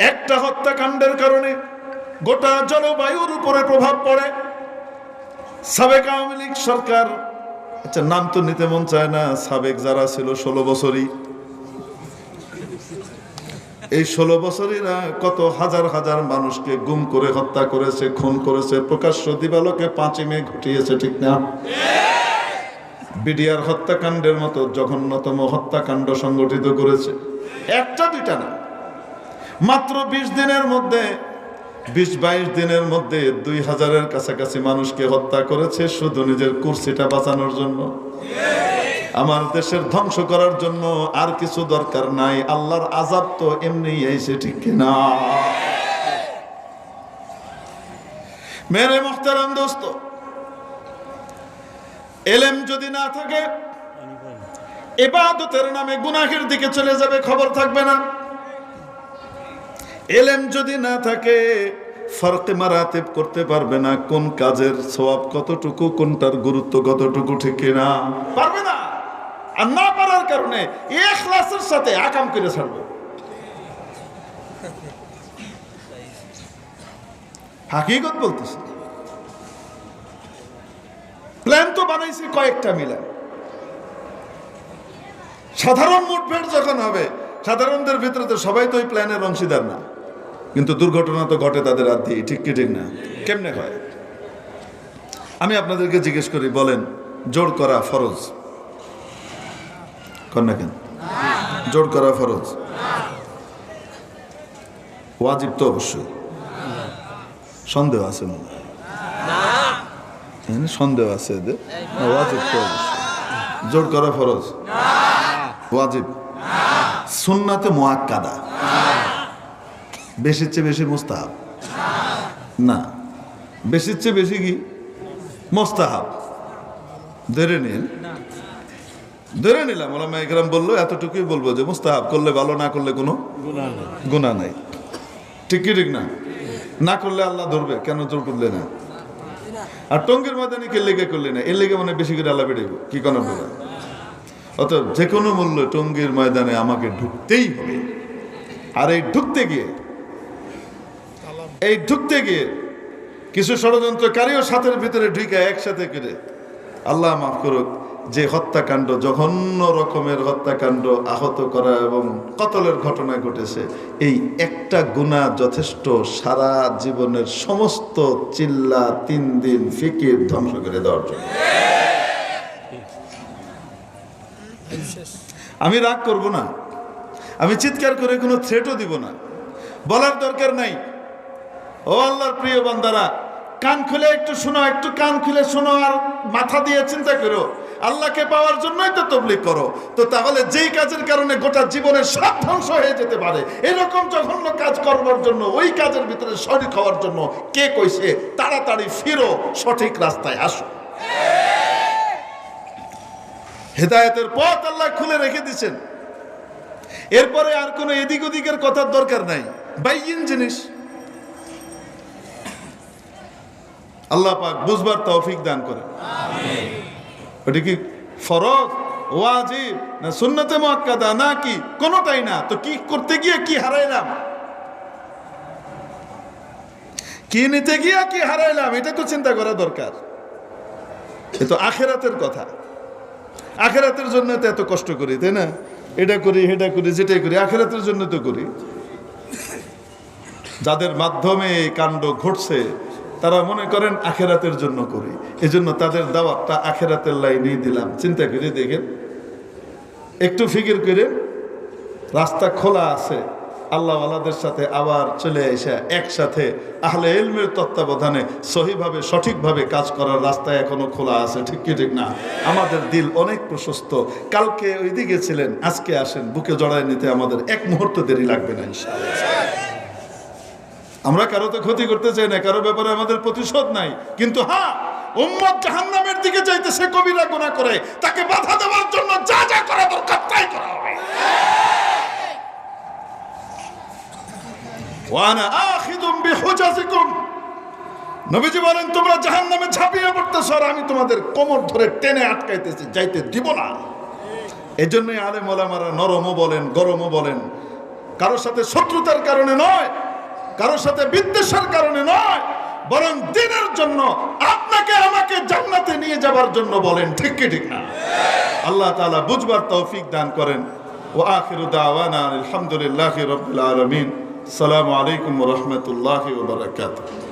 একটা হত্যাকাণ্ডের কারণে গোটা জলবায়ুর উপরে প্রভাব পড়ে। সাবেক আওয়ামী লীগ সরকার আচ্ছা নাম তো নিতে মন চায় না, সাবেক যারা ছিল ষোলো বছরই। এই ষোলো বছরীরা কত হাজার হাজার মানুষকে গুম করে হত্যা করেছে, খুন করেছে, প্রকাশ্য দিবালোকে পাঁচই মে ঘটিয়েছে, ঠিক না? বিডিআর হত্যাকাণ্ডের মতো জঘন্যতম হত্যাকাণ্ড সংগঠিত করেছে। একটা দুইটা না। মাত্র বিশ দিনের মধ্যে, বিশ বাইশ দিনের মধ্যে দুই হাজারের কাছাকাছি মানুষকে হত্যা করেছে শুধু নিজের কুর্সিটা বাঁচানোর জন্য। আমার দেশের ধ্বংস করার জন্য আর কিছু দরকার নাই, আল্লাহর আজাব তো এমনি এসে ঠিক না মেরে মোহতারাম দোস্ত, এলেম যদি না থাকে এবাদতের নামে গুনাহের দিকে চলে যাবে, খবর থাকবে না। এলেম যদি না থাকে, ফরকে মারাতেব করতে পারবে না। কোন কাজের সওয়াব কতটুকু, কোনটার গুরুত্ব কতটুকু, ঠিক না পারবে না। আর না পারার কারণে এখলাসের সাথে আকাম করে ছাড়বে। হাকিকত বলতেছে। প্ল্যান তো বানাইছি কয়েকটা মিলা। সাধারণ মুঠভেট যখন হবে, সাধারণদের ভিতরে তো সবাই তো ওই প্ল্যানের অংশীদার না। কিন্তু দুর্ঘটনা তো ঘটে তাদের হাত দিয়ে ঠিক কি ঠিক না? কেমনে হয়? আমি আপনাদেরকে জিজ্ঞেস করি বলেন জোর করা ফরজ? না কেন? জোর করা ফরজ? ওয়াজিব তো অবশ্যই। সন্দেহ আছে মনে হয়। হ্যাঁ, সন্দেহ আছে এদের। ওয়াজিব তো অবশ্যই। জোর করা ফরজ? ওয়াজিব। সুন্নাতে মোয়াক্কাদা বেশির চেয়ে বেশি মুস্তাহাব। না, বেশির চেয়ে বেশি কি? মোস্তাহাব। ধরে নিন। ধরে নিলাম, ওলামা একরাম বলল, এতটুকুই বলব যে মুস্তাহাব করলে ভালো, না করলে কোনো গুণা নাই। ঠিক কি ঠিক না? না করলে আল্লাহ ধরবে, কেন জোর করলে না? আর টঙ্গের ময়দানে কে লেগে করলে না? এর লেগে মানে বেশি করে আল্লাহ বেড়ে কি কোনো বলে অতএব যে কোনো মূল্য টঙ্গীর ময়দানে আমাকে ঢুকতেই হবে। আর এই ঢুকতে গিয়ে এই ঢুকতে গিয়ে কিছু ষড়যন্ত্রকারীও সাথের ভিতরে ঢুকে একসাথে করে, আল্লাহ মাফ করুক, যে হত্যাকাণ্ড, জঘন্য রকমের হত্যাকাণ্ড আহত করা এবং কতলের ঘটনা ঘটেছে, এই একটা গুণা যথেষ্ট সারা জীবনের সমস্ত চিল্লা, তিন দিন ফিকির ধ্বংস করে দেওয়ার জন্য। আমি রাগ করব না। আমি চিৎকার করে কোনো থ্রেটও দিব না। বলার দরকার নাই। ও আল্লাহর প্রিয় বান্দারা, কান খুলে একটু শোনো, একটু কান খুলে শোনো আর মাথা দিয়ে চিন্তা করো। আল্লাহকে পাওয়ার জন্যই তো তবলিক করো। তো তাহলে যেই কাজের কারণে গোটা জীবনের সব ধ্বংস হয়ে যেতে পারে, এরকম জঘন্য কাজ করবার জন্য, ওই কাজের ভিতরে শরিক হওয়ার জন্য কে কইছে, তাড়াতাড়ি ফিরো, সঠিক রাস্তায় আসো। হেদায়েতের পথ আল্লাহ খুলে রেখে দিচ্ছেন এরপরে আর কোনো এদিক ওদিকের কথার দরকার নাই। বাইন জিনিস। আল্লাহ পাক বুঝবার তৌফিক দান করে। ওটা কি ফরজ ওয়াজিব না সুন্নতে মুআক্কাদা না কি কোনোটাই না। তো কি করতে গিয়ে কি হারাইলাম? কি নিতে গিয়ে কি হারাইলাম? এটা তো চিন্তা করা দরকার। এ তো আখেরাতের কথা। আখেরাতের জন্য তো এত কষ্ট করি তাই না? এটা করি এটা করি যেটাই করি আখেরাতের জন্য তো করি। যাদের মাধ্যমে এই কাণ্ড ঘটছে তারা মনে করেন আখেরাতের জন্য করি। এজন্য তাদের দাওয়াতটা আখেরাতের লাইনেই দিলাম। চিন্তা করে দেখেন। একটু ফিকির করে রাস্তা খোলা আছে। আল্লাহ আল্লাহওয়ালাদের সাথে আবার চলে এসে একসাথে আহলে এলমের তত্ত্বাবধানে সহিভাবে, সঠিকভাবে কাজ করার রাস্তা এখনও খোলা আছে। ঠিক কি, ঠিক না? আমাদের দিল অনেক প্রশস্ত। কালকে ওইদিকে ছিলেন, আজকে আসেন। বুকে জড়ায় নিতে আমাদের এক মুহূর্ত দেরি লাগবে না আমরা কারও তো ক্ষতি করতে চাই না, কারও ব্যাপারে আমাদের প্রতিশোধ নাই। কিন্তু হ্যাঁ উম্মত জাহান্নামের দিকে যাইতে সে কবিরা গুনাহ করে, তাকে বাধা দেওয়ার জন্য যা যা করা দরকার তাই করা হবে। ওয়ানা আখিদুম বিহুজাজিকুম। নবীজি বলেন, তোমরা জাহান্নামে ঝাঁপিয়ে পড়তেছ আর আমি তোমাদের কোমর ধরে টেনে আটকাইতেছি, যাইতে দিব না। এজন্যই আলেম ওলামারা নরমও বলেন, গরমও বলেন। কারোর সাথে শত্রুতার কারণে নয় কারোর সাথে বিদ্বেষের কারণে নয়, বরং দিনের জন্য আপনাকে আমাকে জান্নাতে নিয়ে যাবার জন্য বলেন, ঠিক কি ঠিক না? আল্লাহ তাআলা বুঝবার তৌফিক দান করেন। ও আখিরু দাওয়ানা আলহামদুলিল্লাহি আলামিন। সালামু আলাইকুম রাহমাতুল্লাহি বারাকাতুহু।